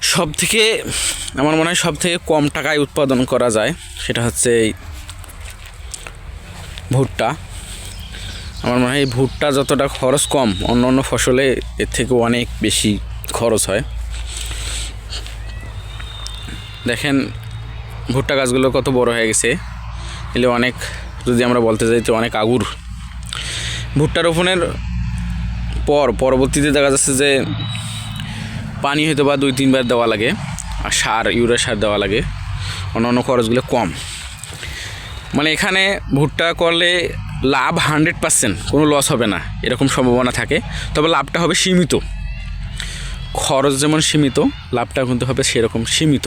সব থেকে আমার মনে হয় সব থেকে কম টাকায় উৎপাদন করা যায় সেটা হচ্ছে এই ভুট্টা। আমার মনে হয় এই ভুট্টা যতটা খরচ কম অন্য অন্য ফসলে এর থেকে অনেক বেশি খরচ হয়। দেখেন, ভুট্টা গাছগুলো কত বড় হয়ে গেছে। এলে অনেক, যদি আমরা বলতে যাই তো অনেক আগুর। ভুট্টা রোপণের পর পরবর্তীতে দেখা যাচ্ছে যে পানি হয়তো বা দুই, তিনবার দেওয়া লাগে, আর সার, ইউরিয়া সার দেওয়া লাগে। অন্যান্য খরচগুলো কম। মানে এখানে ভুট্টা করলে লাভ হান্ড্রেড পার্সেন্ট, কোনো লস হবে না, এরকম সম্ভাবনা থাকে। তবে লাভটা হবে সীমিত। খরচ যেমন সীমিত, লাভটা কিন্তু হবে সেরকম সীমিত।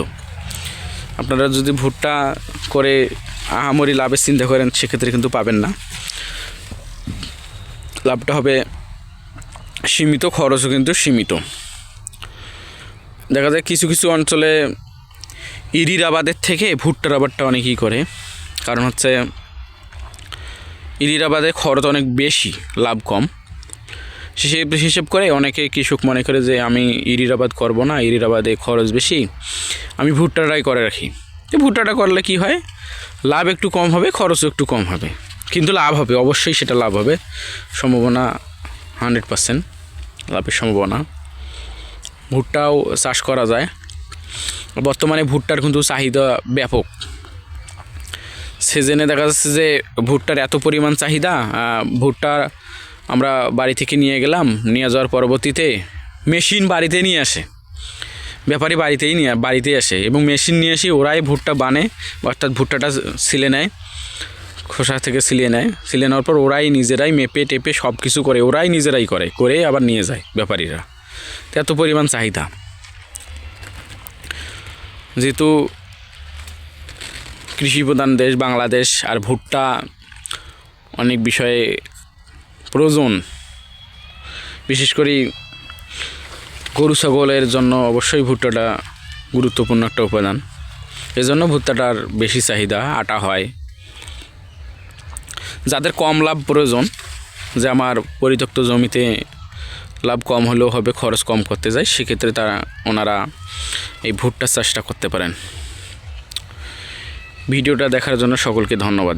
আপনারা যদি ভুট্টা করে আহামরি লাভের চিন্তা করেন, সেক্ষেত্রে কিন্তু পাবেন না। লাভটা হবে সীমিত, খরচও কিন্তু সীমিত। দেখা যায় কিছু কিছু অঞ্চলে ইরির আবাদের থেকে ভুট্টার আবাদটা অনেকেই করে। কারণ হচ্ছে ইরির আবাদে খরচ অনেক বেশি, লাভ কম। হিসেব হিসেব করে অনেকে কৃষক মনে করে যে আমি ইরির আবাদ করব না ইরির আবাদে খরচ বেশি, আমি ভুট্টাটাই করে রাখি। ভুট্টাটা করলে কি হয়? লাভ একটু কম হবে, খরচও একটু কম হবে। কিন্তু লাভ হবে, অবশ্যই সেটা লাভ হবে। সম্ভাবনা হান্ড্রেড পার্সেন্ট, লাভের সম্ভাবনা। ভুট্টাও চাষ করা যায়। বর্তমানে ভুট্টার কিন্তু চাহিদা ব্যাপক। সিজনে দেখা যাচ্ছে যে ভুট্টার এত পরিমাণ চাহিদা ভুট্টা আমরা বাড়ি থেকে নিয়ে গেলাম, নিয়ে যাওয়ার পরবর্তীতে মেশিন বাড়িতে নিয়ে আসে। ব্যাপারী বাড়িতেই নিয়ে, বাড়িতেই আসে এবং মেশিন নিয়ে এসে ওরাই ভুট্টা বানে, অর্থাৎ ভুট্টাটা ছিলে নেয়, খোসা থেকে সিলিয়ে নেয় সিলে নেওয়ার পর ওরাই নিজেরাই মেপে টেপে সব কিছু করে, ওরাই নিজেরাই করে করে আবার নিয়ে যায় ব্যাপারীরা। এত পরিমাণ চাহিদা। যেহেতু কৃষিপ্রধান দেশ বাংলাদেশ আর ভুট্টা অনেক বিষয়ে প্রয়োজন, বিশেষ করে গরু, ছাগলের জন্য অবশ্যই ভুট্টাটা গুরুত্বপূর্ণ একটা উপাদান। এজন্য ভুট্টাটার বেশি চাহিদা আটা হয়। যাদের কম লাভ প্রয়োজন, যে আমার পরিত্যক্ত জমিতে লাভ কম হলেও হবে, খরচ কম করতে যায়, সেক্ষেত্রে তারা, ওনারা এই ভুট্টা চাষটা করতে পারেন। ভিডিওটা দেখার জন্য সকলকে ধন্যবাদ।